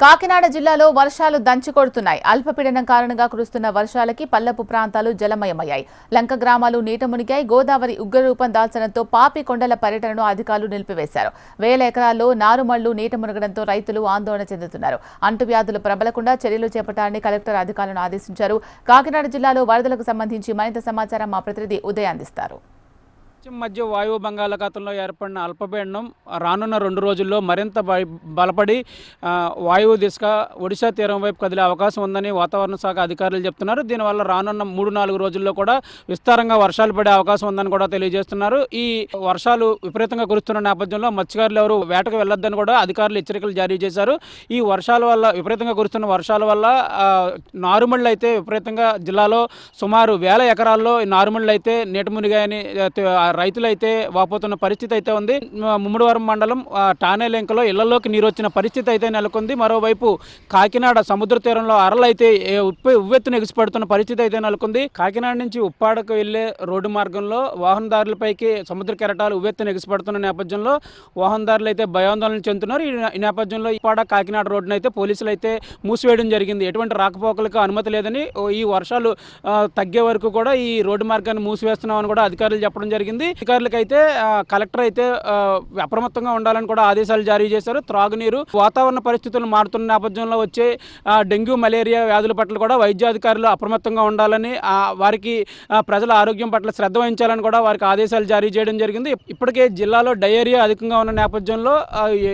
కాకినాడ జిల్లాలో వర్షాలు దంచుకొడుతున్నాయి అల్పపీడనం కారణంగా కురుస్తున్న వర్షాలకి పల్లపు ప్రాంతాలు జలమయమయ్యాయి. లంక గ్రామాలు నీట మునిగాయి. గోదావరి ఉగ్రరూపం దాల్చడంతో పాపి కొండల పర్యటనను అధికారులు నిలిపివేశారు. వేల ఎకరాల్లో నారుమళ్ళు నీట మునగడంతో రైతులు ఆందోళన చెందుతున్నారు. అంటువ్యాధులు ప్రబలకుండా చర్యలు చేపట్టాలని కలెక్టర్ అధికారులను ఆదేశించారు. కాకినాడ జిల్లాలో వరదలకు సంబంధించి మరింత సమాచారం మా ప్రతినిధి ఉదయ్ అందిస్తారు. పశ్చిమ మధ్య వాయువు బంగాళాఖాతంలో ఏర్పడిన అల్పపీడనం రానున్న రెండు రోజుల్లో మరింత బ- బలపడి వాయువు దిశగా ఒడిశా తీరం వైపు కదిలే అవకాశం ఉందని వాతావరణ శాఖ అధికారులు చెప్తున్నారు. దీనివల్ల రానున్న మూడు నాలుగు రోజుల్లో కూడా విస్తారంగా వర్షాలు పడే అవకాశం ఉందని కూడా తెలియజేస్తున్నారు. ఈ వర్షాలు విపరీతంగా కురుస్తున్న నేపథ్యంలో మత్స్యకారులు ఎవరు వేటకు వెళ్ళొద్దని కూడా అధికారులు హెచ్చరికలు జారీ చేశారు. ఈ వర్షాల వల్ల విపరీతంగా కురుస్తున్న వర్షాల వల్ల నారుమళ్ళు అయితే విపరీతంగా జిల్లాలో సుమారు వేల ఎకరాల్లో నారుమళ్ళు అయితే నీట మునిగాయని రైతులైతే రైతులు అయితే వాపోతున్న పరిస్థితి అయితే ఉంది. మ- ముమ్మడివరం మండలం ఆ, టానే లెంకలో ఇళ్ళలోకి నీరు వచ్చిన పరిస్థితి అయితే నెలకొంది. మరోవైపు కాకినాడ సముద్ర తీరంలో అరలైతే ఉప్పు ఉవ్వెత్తున ఎగిసిపడుతున్న పరిస్థితి అయితే నెలకొంది. కాకినాడ నుంచి ఉప్పాడకు వెళ్ళే రోడ్డు మార్గంలో వాహనదారులపైకి సముద్ర కెరటాలు ఉవ్వెత్తున ఎగిసిపడుతున్న నేపథ్యంలో వాహనదారులు అయితే భయాందోళన చెందుతున్నారు. ఈ నేపథ్యంలో ఉప్పాడ కాకినాడ రోడ్డును అయితే పోలీసులు అయితే మూసివేయడం జరిగింది. ఎటువంటి రాకపోకలకు అనుమతి లేదని ఓ ఈ వర్షాలు తగ్గే వరకు కూడా ఈ రోడ్డు మార్గాన్ని మూసివేస్తున్నామని కూడా అధికారులు చెప్పడం జరిగింది. అధికారులకు అయితే కలెక్టర్ అయితే అప్రమత్తంగా ఉండాలని కూడా ఆదేశాలు జారీ చేశారు. త్రాగునీరు వాతావరణ పరిస్థితులు మారుతున్న నేపథ్యంలో వచ్చే డెంగ్యూ మలేరియా వ్యాధుల పట్ల కూడా వైద్యాధికారులు అప్రమత్తంగా ఉండాలని వారికి ప్రజల ఆరోగ్యం పట్ల శ్రద్ధ వహించాలని కూడా వారికి ఆదేశాలు జారీ చేయడం జరిగింది. ఇప్పటికే జిల్లాలో డయేరియా అధికంగా ఉన్న నేపథ్యంలో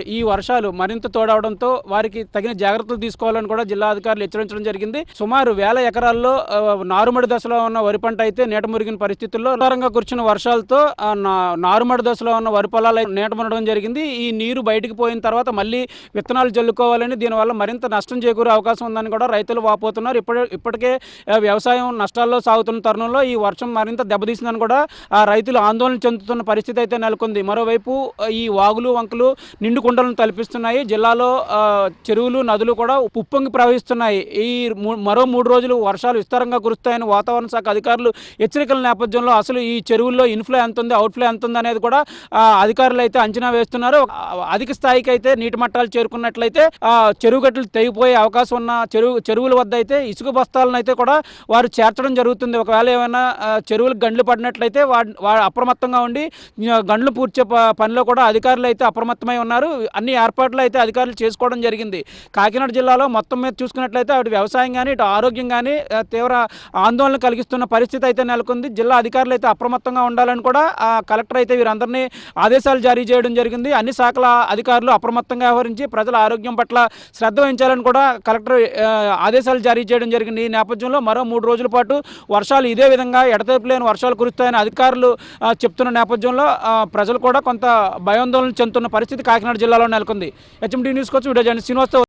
ఈ- వర్షాలు మరింత తోడవడంతో వారికి తగిన జాగ్రత్తలు తీసుకోవాలని కూడా జిల్లా అధికారులు హెచ్చరించడం జరిగింది. సుమారు వేల ఎకరాల్లో నారుమడి దశలో ఉన్న వరి పంట అయితే నీట మురిగిన పరిస్థితుల్లో కూర్చున్న వర్షాలతో ఆ, నా- నారుమడి దశలో ఉన్న వరి పొలాలు అయితే నీట జరిగింది. ఈ నీరు బయటికి పోయిన తర్వాత మళ్ళీ విత్తనాలు జల్లుకోవాలని దీనివల్ల మరింత నష్టం చేకూరే అవకాశం ఉందని కూడా రైతులు వాపోతున్నారు. ఇప్పటి ఇప్పటికే వ్యవసాయం నష్టాల్లో సాగుతున్న తరుణంలో ఈ వర్షం మరింత దెబ్బతీసిందని కూడా ఆ రైతులు ఆందోళన చెందుతున్న పరిస్థితి అయితే నెలకొంది. మరోవైపు ఈ వాగులు వంకలు నిండు కుండలను తలపిస్తున్నాయి. జిల్లాలో చెరువులు నదులు కూడా ఉప్పొంగి ప్రవహిస్తున్నాయి. ఈ మూ- మరో మూడు రోజులు వర్షాలు విస్తారంగా కురుస్తాయని వాతావరణ శాఖ అధికారులు హెచ్చరికల నేపథ్యంలో అసలు ఈ చెరువుల్లో ఇన్ఫ్లో ఎంత ఉంది అవుట్ఫ్లో ఎంత ఉంది అనేది కూడా అధికారులు అయితే అంచనా వేస్తున్నారు. అధిక స్థాయికి అయితే నీటి మట్టాలు చేరుకున్నట్లయితే చెరువు గట్లు తెగిపోయే అవకాశం ఉన్న చెరువు చెరువుల వద్ద అయితే ఇసుక బస్తాలను అయితే కూడా వారు చేర్చడం జరుగుతుంది. ఒకవేళ ఏమైనా చెరువులకు గండ్లు పడినట్లయితే వాడు వా అప్రమత్తంగా ఉండి గండ్లు పూర్చే పనిలో కూడా అధికారులు అయితే అప్రమత్తమై ఉన్నారు. అన్ని ఏర్పాట్లు అయితే అధికారులు చేసుకోవడం జరిగింది. కాకినాడ జిల్లాలో మొత్తం మీద చూసుకున్నట్లయితే అటు వ్యవసాయం కానీ ఇటు ఆరోగ్యం కానీ తీవ్ర ఆందోళన కలిగిస్తున్న పరిస్థితి అయితే నెలకొంది. జిల్లా అధికారులు అయితే అప్రమత్తంగా ఉండాలని కూడా ఆ, కలెక్టర్ అయితే వీరందరినీ ఆదేశాలు జారీ చేయడం జరిగింది. అన్ని శాఖల అధికారులు అప్రమత్తంగా వ్యవహరించి ప్రజల ఆరోగ్యం పట్ల శ్రద్ధ వహించాలని కూడా కలెక్టర్ ఆదేశాలు జారీ చేయడం జరిగింది. ఈ నేపథ్యంలో మరో మూడు రోజుల పాటు వర్షాలు ఇదే విధంగా ఎడతెరపు లేని వర్షాలు కురుస్తాయని అధికారులు చెప్తున్న నేపథ్యంలో ప్రజలు కూడా కొంత భయాందోళన చెందుతున్న పరిస్థితి కాకినాడ జిల్లాలో నెలకొంది. హెచ్ఎండి న్యూస్ కోసం వీడియో జర్నలిస్ట్ శ్రీనివాస్తో